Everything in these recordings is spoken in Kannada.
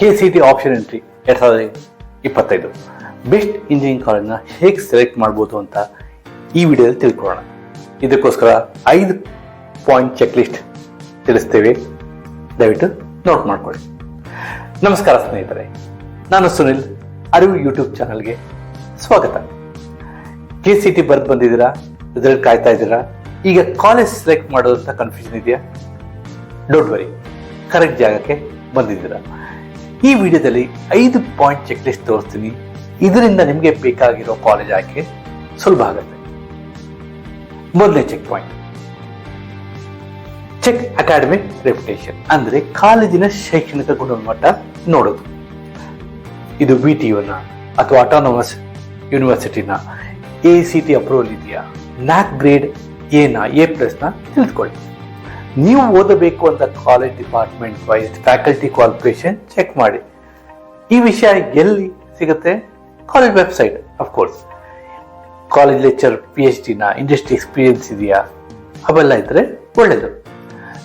K C T option entry ಎರಡ್ ಸಾವಿರದ ಇಪ್ಪತ್ತೈದು. ಬೆಸ್ಟ್ ಇಂಜಿನಿಯರಿಂಗ್ ಕಾಲೇಜ್ನ ಹೇಗೆ ಸೆಲೆಕ್ಟ್ ಮಾಡ್ಬೋದು ಅಂತ ಈ ವಿಡಿಯೋದಲ್ಲಿ ತಿಳ್ಕೊಳ್ಳೋಣ. ಇದಕ್ಕೋಸ್ಕರ ಐದು ಪಾಯಿಂಟ್ ಚೆಕ್ ಲಿಸ್ಟ್ ತಿಳಿಸ್ತೇವೆ. ದಯವಿಟ್ಟು ನೋಟ್ ಮಾಡ್ಕೊಳ್ಳಿ. ನಮಸ್ಕಾರ ಸ್ನೇಹಿತರೆ, ನಾನು ಸುನಿಲ್, ಅರಿವು ಯೂಟ್ಯೂಬ್ ಚಾನಲ್ಗೆ ಸ್ವಾಗತ. ಕೆ ಸಿ ಟಿ ಬರ್ದು ಬಂದಿದ್ದೀರಾ? ರಿಸಲ್ಟ್ ಕಾಯ್ತಾ ಇದ್ದೀರಾ? ಈಗ ಕಾಲೇಜ್ ಸೆಲೆಕ್ಟ್ ಮಾಡೋದಂತ ಕನ್ಫ್ಯೂಷನ್ ಇದೆಯಾ? ಡೋಂಟ್ ವರಿ ಕರೆಕ್ಟ್ ಜಾಗಕ್ಕೆ ಬಂದಿದ್ದೀರಾ. ಈ ವಿಡಿಯೋದಲ್ಲಿ ಐದು ಪಾಯಿಂಟ್ ಚೆಕ್ ಲಿಸ್ಟ್ ತೋರಿಸ್ತೀನಿ. ಇದರಿಂದ ನಿಮಗೆ ಬೇಕಾಗಿರೋ ಕಾಲೇಜ್ ಆಯ್ಕೆ ಸುಲಭ ಆಗುತ್ತೆ. ಮೊದಲನೇ check point check academic reputation ಅಂದ್ರೆ ಕಾಲೇಜಿನ ಶೈಕ್ಷಣಿಕ ಗುಣಮಟ್ಟ ನೋಡೋದು. ಇದು ವಿ ಟಿ ಯುನ ಅಥವಾ ಅಟಾನಮಸ್ ಯೂನಿವರ್ಸಿಟಿನ ಎ ಸಿ ಟಿ ಅಪ್ರೂವಲ್ ಇದೆಯಾ? ನ್ಯಾಕ್ ಗ್ರೇಡ್ ಎನ ಎ ಪ್ಲಸ್ನ ತಿಳಿದುಕೊಳ್ಳಿ. ನೀವು ಓದಬೇಕು ಅಂತ college department wise faculty qualification check ಮಾಡಿ. ಈ ವಿಷಯ ಎಲ್ಲಿ ಸಿಗುತ್ತೆ? College website of course college lecture P H ಡಿನ industry experience ಇದೆಯಾ? ಅವೆಲ್ಲ ಇದ್ರೆ ಒಳ್ಳೆಯದು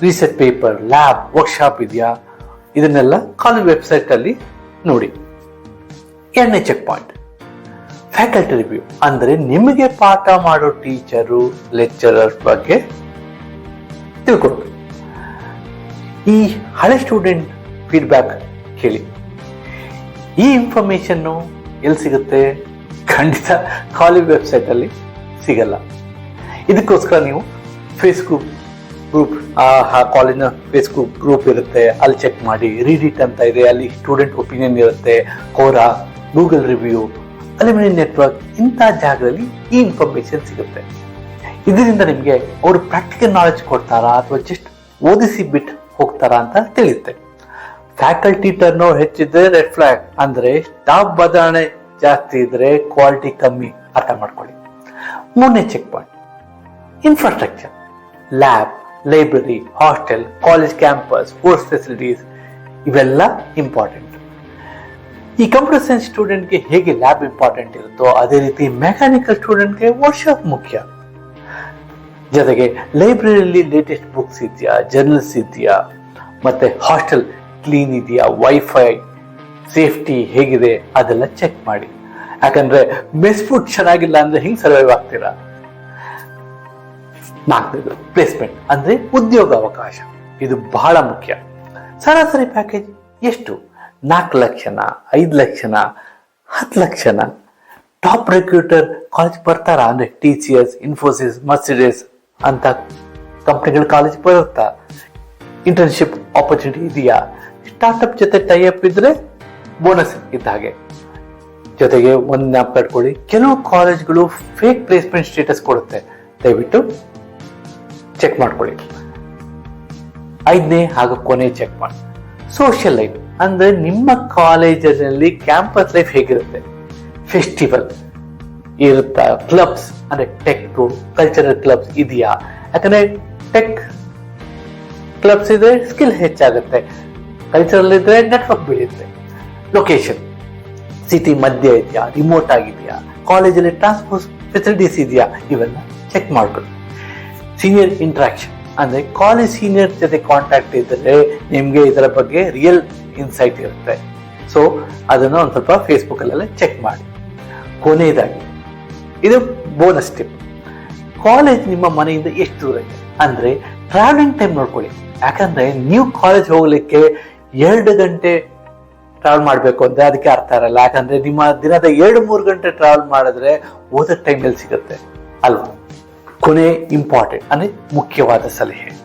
ರಿಸರ್ಚ್ ಪೇಪರ್ ಲ್ಯಾಬ್ ವರ್ಕ್ಶಾಪ್ ಇದೆಯಾ? ಇದನ್ನೆಲ್ಲ ಕಾಲೇಜ್ ವೆಬ್ಸೈಟ್ ಅಲ್ಲಿ ನೋಡಿ. ಎರಡನೇ ಚೆಕ್ ಪಾಯಿಂಟ್ ಫ್ಯಾಕಲ್ಟಿ ರಿವ್ಯೂ ಅಂದ್ರೆ ನಿಮಗೆ ಪಾಠ ಮಾಡೋ ಟೀಚರು ಲೆಕ್ಚರರ್ ಬಗ್ಗೆ ತಿಳ್ಕೊಳ್ಳೋದು ಈ ಹಳೆ ಸ್ಟೂಡೆಂಟ್ ಫೀಡ್ಬ್ಯಾಕ್ ಕೇಳಿ. ಈ ಇನ್ಫಾರ್ಮೇಷನ್ನು ಎಲ್ಲಿ ಸಿಗುತ್ತೆ? ಖಂಡಿತ ಕಾಲೇಜ್ ವೆಬ್ಸೈಟಲ್ಲಿ ಸಿಗಲ್ಲ. ಇದಕ್ಕೋಸ್ಕರ ನೀವು ಫೇಸ್ಬುಕ್ ಗ್ರೂಪ್ ಆ ಕಾಲೇಜ್ನ ಫೇಸ್ಬುಕ್ ಗ್ರೂಪ್ ಇರುತ್ತೆ. ಅಲ್ಲಿ ಚೆಕ್ ಮಾಡಿ ರೀಡಿಟ್ ಅಂತ ಇದೆ. ಅಲ್ಲಿ ಸ್ಟೂಡೆಂಟ್ ಒಪಿನಿಯನ್ ಇರುತ್ತೆ. ಕೋರಾ ಗೂಗಲ್ ರಿವ್ಯೂ ಅಲಿಮಿನಿಯನ್ ನೆಟ್ವರ್ಕ್ ಇಂಥ ಜಾಗದಲ್ಲಿ ಈ ಇನ್ಫಾರ್ಮೇಷನ್ ಸಿಗುತ್ತೆ. ಇದರಿಂದ ನಿಮಗೆ ಅವರು ಪ್ರಾಕ್ಟಿಕಲ್ ನಾಲೆಜ್ ಕೊಡ್ತಾರಾ ಅಥವಾ ಜಸ್ಟ್ ಓದಿಸಿ ಬಿಟ್ಟು ಹೋಗ್ತಾರಾ ಅಂತ ತಿಳಿಯುತ್ತೆ. ಫ್ಯಾಕಲ್ಟಿ ಟರ್ನ್ ಹೆಚ್ಚಿದ್ರೆ ರೆಡ್ ಫ್ಲಾಗ್ ಅಂದ್ರೆ ಸ್ಟಾಫ್ ಬದಲಾವಣೆ ಜಾಸ್ತಿ ಇದ್ರೆ ಕ್ವಾಲಿಟಿ ಕಮ್ಮಿ ಅರ್ಥ ಮಾಡ್ಕೊಳ್ಳಿ. ಮೂರನೇ check point infrastructure lab library hostel college campus sports facilities ಇವೆಲ್ಲ ಇಂಪಾರ್ಟೆಂಟ್ ಈ ಕಂಪ್ಯೂಟರ್ ಸೈನ್ಸ್ ಸ್ಟೂಡೆಂಟ್ಗೆ ಹೇಗೆ ಲ್ಯಾಬ್ ಇಂಪಾರ್ಟೆಂಟ್ ಇರುತ್ತೋ ಅದೇ ರೀತಿ ಮೆಕ್ಯಾನಿಕಲ್ ಸ್ಟೂಡೆಂಟ್ಗೆ ವರ್ಕ್ಶಾಪ್ ಮುಖ್ಯ. ಜೊತೆಗೆ ಲೈಬ್ರರಿಯಲ್ಲಿ ಲೇಟೆಸ್ಟ್ ಬುಕ್ಸ್ ಇದೆಯಾ ಜರ್ನಲ್ಸ್ ಇದೆಯಾ, ಮತ್ತೆ ಹಾಸ್ಟೆಲ್ ಕ್ಲೀನ್ ಇದೆಯಾ ವೈಫೈ ಸೇಫ್ಟಿ ಹೇಗಿದೆ ಅದೆಲ್ಲ ಚೆಕ್ ಮಾಡಿ. ಯಾಕಂದ್ರೆ ಮೆಸ್ ಫುಡ್ ಚೆನ್ನಾಗಿಲ್ಲ ಅಂದ್ರೆ ಹಿಂಗ್ ಸರ್ವೈವ್ ಆಗ್ತೀರಾ? ನಾಲ್ಕನೇದು ಪ್ಲೇಸ್ಮೆಂಟ್ ಅಂದ್ರೆ ಉದ್ಯೋಗ ಅವಕಾಶ ಇದು ಬಹಳ ಮುಖ್ಯ. ಸರಾಸರಿ ಪ್ಯಾಕೇಜ್ ಎಷ್ಟು? ನಾಲ್ಕು ಲಕ್ಷನ, ಐದು ಲಕ್ಷನ, ಹತ್ತು ಲಕ್ಷನ. ಟಾಪ್ ರೆಕ್ರೂಟರ್ ಕಾಲೇಜ್ ಬರ್ತಾರಾ ಅಂದ್ರೆ T C S Infosys Mercedes ಅಂತ ಕಂಪ್ನಿಗಳು ಕಾಲೇಜ್ ಬರುತ್ತಾ? ಇಂಟರ್ನ್ಶಿಪ್ ಆಪರ್ಚುನಿಟಿ ಇದೆಯಾ? ಸ್ಟಾರ್ಟ್ಅಪ್ ಜೊತೆ ಟೈಅಪ್ ಇದ್ರೆ ಬೋನಸ್ ಇದ್ದ ಹಾಗೆ. ಜೊತೆಗೆ ಒಂದು ಜ್ಞಾಪಕ ಕೆಲವು ಕಾಲೇಜ್ಗಳು ಫೇಕ್ ಪ್ಲೇಸ್ಮೆಂಟ್ ಸ್ಟೇಟಸ್ ಕೊಡುತ್ತೆ. ದಯವಿಟ್ಟು ಚೆಕ್ ಮಾಡ್ಕೊಳ್ಳಿ. ಐದನೇ ಹಾಗೂ ಕೊನೆ ಚೆಕ್ ಮಾಡಿ. ಸೋಷಿಯಲ್ ಲೈಫ್ ಅಂದ್ರೆ ನಿಮ್ಮ ಕಾಲೇಜಿನಲ್ಲಿ ಕ್ಯಾಂಪಸ್ ಲೈಫ್ ಹೇಗಿರುತ್ತೆ? ಫೆಸ್ಟಿವಲ್ ಇರುತ್ತಾ? ಕ್ಲಬ್ಸ್ ಅಂದ್ರೆ ಟೆಕ್ ಕಲ್ಚರಲ್ ಕ್ಲಬ್ಸ್ ಇದೆಯಾ? ಯಾಕಂದ್ರೆ ಟೆಕ್ ಕ್ಲಬ್ಸ್ ಇದ್ರೆ ಸ್ಕಿಲ್ ಹೆಚ್ಚಾಗುತ್ತೆ. ಕಲ್ಚರಲ್ ಇದ್ರೆ ನೆಟ್ವರ್ಕ್ ಬೆಳೆಯುತ್ತೆ ಲೊಕೇಶನ್ ಸಿಟಿ ಮಧ್ಯ ಇದೆಯಾ? ರಿಮೋಟ್ ಆಗಿದೆಯಾ? ಕಾಲೇಜಲ್ಲಿ ಟ್ರಾನ್ಸ್ಪೋರ್ಟ್ ಫೆಸಿಲಿಟೀಸ್ ಇದೆಯಾ? ಇವೆಲ್ಲ ಚೆಕ್ ಮಾಡ್ಕೊಳ್ಳಿ. ಸೀನಿಯರ್ ಇಂಟ್ರಾಕ್ಷನ್ ಅಂದ್ರೆ ಕಾಲೇಜ್ ಸೀನಿಯರ್ ಜೊತೆ ಕಾಂಟ್ಯಾಕ್ಟ್ ಇದ್ದರೆ ನಿಮ್ಗೆ ಇದರ ಬಗ್ಗೆ ರಿಯಲ್ ಇನ್ಸೈಟ್ ಇರುತ್ತೆ. ಸೊ ಅದನ್ನು ಒಂದು ಸ್ವಲ್ಪ ಫೇಸ್ಬುಕ್ ಅಲ್ಲೆಲ್ಲ ಚೆಕ್ ಮಾಡಿ. ಕೊನೆಯದಾಗಿ, ಇದು ಬೋನಸ್ ಟಿಪ್ ಕಾಲೇಜ್ ನಿಮ್ಮ ಮನೆಯಿಂದ ಎಷ್ಟು ದೂರ ಇದೆ? ಅಂದ್ರೆ ಟ್ರಾವೆಲಿಂಗ್ ಟೈಮ್ ನೋಡ್ಕೊಳ್ಳಿ. ಯಾಕಂದ್ರೆ ನೀವು ಕಾಲೇಜ್ ಹೋಗ್ಲಿಕ್ಕೆ ಎರಡು ಗಂಟೆ ಟ್ರಾವೆಲ್ ಮಾಡಬೇಕು ಅಂದ್ರೆ ಅದಕ್ಕೆ ಅರ್ಥ ಇರಲ್ಲ. ಯಾಕಂದ್ರೆ ನಿಮ್ಮ ದಿನದ ಎರಡು, ಮೂರು ಗಂಟೆ ಟ್ರಾವೆಲ್ ಮಾಡಿದ್ರೆ ಓದೋ ಟೈಮ್ ಎಲ್ಲಿ ಸಿಗುತ್ತೆ. ಅಲ್ವಾ? ಕೊನೆ ಇಂಪಾರ್ಟೆಂಟ್ ಅಂದ್ರೆ ಮುಖ್ಯವಾದ ಸಲಹೆ.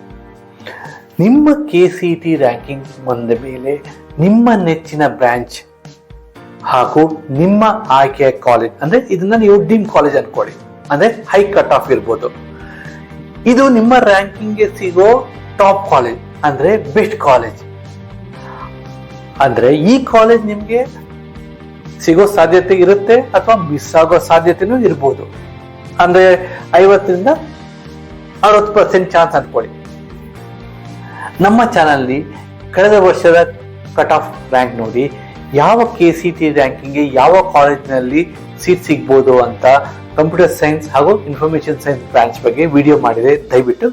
ನಿಮ್ಮ ಕೆ ಸಿ ಟಿ ರ್ಯಾಂಕಿಂಗ್ ಬಂದ ಮೇಲೆ ನಿಮ್ಮ ನೆಚ್ಚಿನ ಬ್ರಾಂಚ್ ಹಾಗೂ ನಿಮ್ಮ ಆಯ್ಕೆಯ ಕಾಲೇಜ್ ಅಂದ್ರೆ ಇದನ್ನ ನೀವು ಡೀಮ್ ಕಾಲೇಜ್ ಅನ್ಕೊಳ್ಳಿ. ಅಂದ್ರೆ ಹೈ ಕಟ್ ಆಫ್ ಇರ್ಬೋದು. ಇದು ನಿಮ್ಮ ರ್ಯಾಂಕಿಂಗ್ಗೆ ಸಿಗೋ ಟಾಪ್ ಕಾಲೇಜ್ ಅಂದ್ರೆ ಬೆಸ್ಟ್ ಕಾಲೇಜ್ ಅಂದ್ರೆ ಈ ಕಾಲೇಜ್ ನಿಮ್ಗೆ ಸಿಗೋ ಸಾಧ್ಯತೆ ಇರುತ್ತೆ ಅಥವಾ ಮಿಸ್ ಆಗೋ ಸಾಧ್ಯತೆನೂ ಇರ್ಬೋದು. ಅಂದ್ರೆ ಐವತ್ತರಿಂದ ಅರವತ್ತು ಪರ್ಸೆಂಟ್ ಚಾನ್ಸ್ ಅನ್ಕೊಳ್ಳಿ. ನಮ್ಮ ಚಾನಲ್ ಕಳೆದ ವರ್ಷದ ಕಟ್ ಆಫ್ ರ್ಯಾಂಕ್ ನೋಡಿ. ಯಾವ ಕೆ ಸಿ ಟಿ ರ್ಯಾಂಕಿಂಗ್ಗೆ ಯಾವ ಕಾಲೇಜ್ನಲ್ಲಿ ಸೀಟ್ ಸಿಗ್ಬೋದು ಅಂತ ಕಂಪ್ಯೂಟರ್ ಸೈನ್ಸ್ ಹಾಗೂ ಇನ್ಫಾರ್ಮೇಶನ್ ಸೈನ್ಸ್ ಬ್ರಾಂಚ್ ಬಗ್ಗೆ ವಿಡಿಯೋ ಮಾಡಿದೆ ದಯವಿಟ್ಟು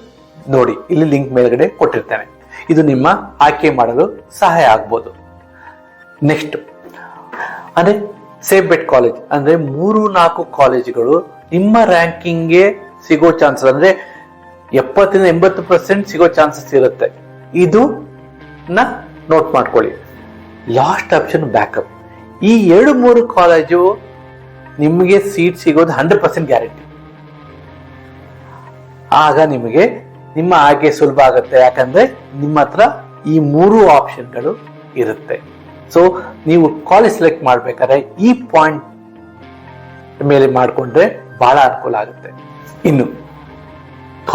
ನೋಡಿ. ಇಲ್ಲಿ ಲಿಂಕ್ ಮೇಲ್ಗಡೆ ಕೊಟ್ಟಿರ್ತೇನೆ. ಇದು ನಿಮ್ಮ ಆಯ್ಕೆ ಮಾಡಲು ಸಹಾಯ ಆಗ್ಬೋದು. ನೆಕ್ಸ್ಟ್ ಅಂದ್ರೆ ಸೇಫ್ ಬೆಟ್ ಕಾಲೇಜ್ ಅಂದ್ರೆ ಮೂರು ನಾಲ್ಕು ಕಾಲೇಜುಗಳು ನಿಮ್ಮ ರ್ಯಾಂಕಿಂಗ್ಗೆ ಸಿಗೋ ಚಾನ್ಸ್ ಅಂದ್ರೆ ಎಪ್ಪತ್ತರಿಂದ ಎಂಬತ್ತು ಪರ್ಸೆಂಟ್ ಸಿಗೋ ಚಾನ್ಸಸ್ ಇರುತ್ತೆ. ಇದು ನೋಟ್ ಮಾಡ್ಕೊಳ್ಳಿ. Last option backup. ಈ ಎರಡು ಮೂರು ಕಾಲೇಜು ನಿಮಗೆ ಸೀಟ್ ಸಿಗೋದು ಹಂಡ್ರೆಡ್ ಪರ್ಸೆಂಟ್ ಗ್ಯಾರಂಟಿ ಆಗ ನಿಮಗೆ ನಿಮ್ಮ ಆಯ್ಕೆ ಸುಲಭ ಆಗುತ್ತೆ. ಯಾಕಂದ್ರೆ ನಿಮ್ಮ ಹತ್ರ ಈ ಮೂರು ಆಪ್ಷನ್ಗಳು ಇರುತ್ತೆ. ಸೊ ನೀವು ಕಾಲೇಜ್ ಸೆಲೆಕ್ಟ್ ಮಾಡ್ಬೇಕಾದ್ರೆ ಈ ಪಾಯಿಂಟ್ ಮೇಲೆ ಮಾಡಿಕೊಂಡ್ರೆ ಬಹಳ ಅನುಕೂಲ ಆಗುತ್ತೆ. ಇನ್ನು,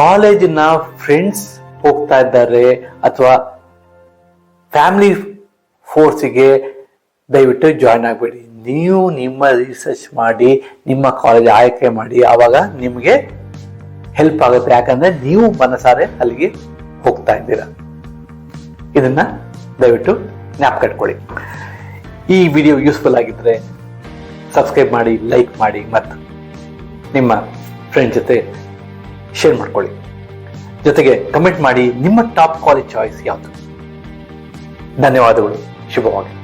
ಕಾಲೇಜಿನ ಫ್ರೆಂಡ್ಸ್ ಹೋಗ್ತಾ ಇದ್ದಾರೆ, ಅಥವಾ ಫ್ಯಾಮಿಲಿ ಫೋರ್ಸಿಗೆ ದಯವಿಟ್ಟು ಜಾಯ್ನ್ ಆಗಬೇಡಿ. ನೀವು ನಿಮ್ಮ ರಿಸರ್ಚ್ ಮಾಡಿ, ನಿಮ್ಮ ಕಾಲೇಜ್ ಆಯ್ಕೆ ಮಾಡಿ, ಆವಾಗ ನಿಮಗೆ ಹೆಲ್ಪ್ ಆಗುತ್ತೆ. ಯಾಕಂದ್ರೆ ನೀವು ಮನಸಾರೆ ಅಲ್ಲಿಗೆ ಹೋಗ್ತಾ ಇದ್ದೀರಾ. ಇದನ್ನ ದಯವಿಟ್ಟು ಜ್ಞಾಪಕ ಇಟ್ಕೊಳ್ಳಿ ಈ ವಿಡಿಯೋ ಯೂಸ್ಫುಲ್ ಆಗಿದ್ರೆ ಸಬ್ಸ್ಕ್ರೈಬ್ ಮಾಡಿ ಲೈಕ್ ಮಾಡಿ ಮತ್ತು ನಿಮ್ಮ ಫ್ರೆಂಡ್ ಜೊತೆ ಶೇರ್ ಮಾಡ್ಕೊಳ್ಳಿ. ಜೊತೆಗೆ ಕಮೆಂಟ್ ಮಾಡಿ ನಿಮ್ಮ ಟಾಪ್ ಕಾಲೇಜ್ ಚಾಯ್ಸ್ ಯಾವುದು. ಧನ್ಯವಾದಗಳು. 去不玩。